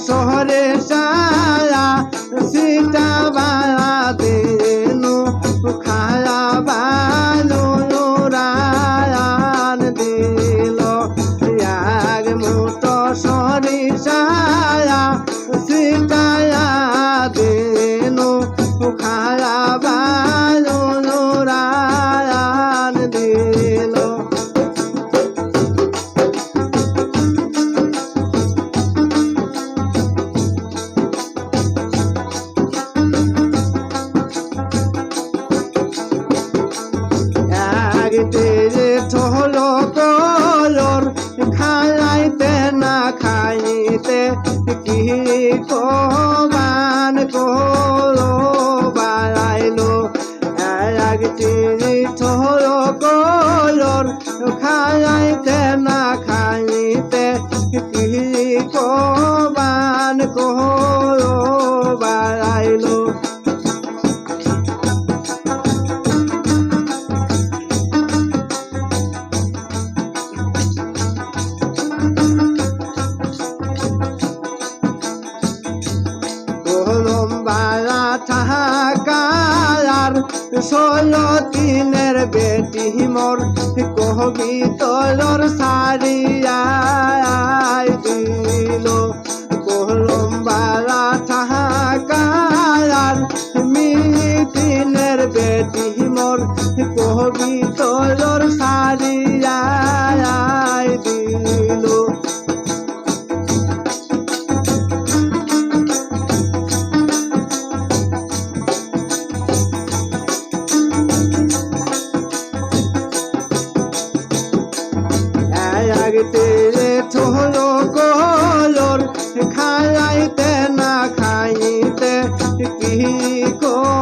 শহরে সা কোবান কোলো বাড়াইলো এক চিনি থো কালার ষোলো দিনের বেটি মোর কবি তলর সারিয়ায় দিল। খায়াইতে ছোল কলর খায়াইতে না খাইতে কি কর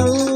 Thank you.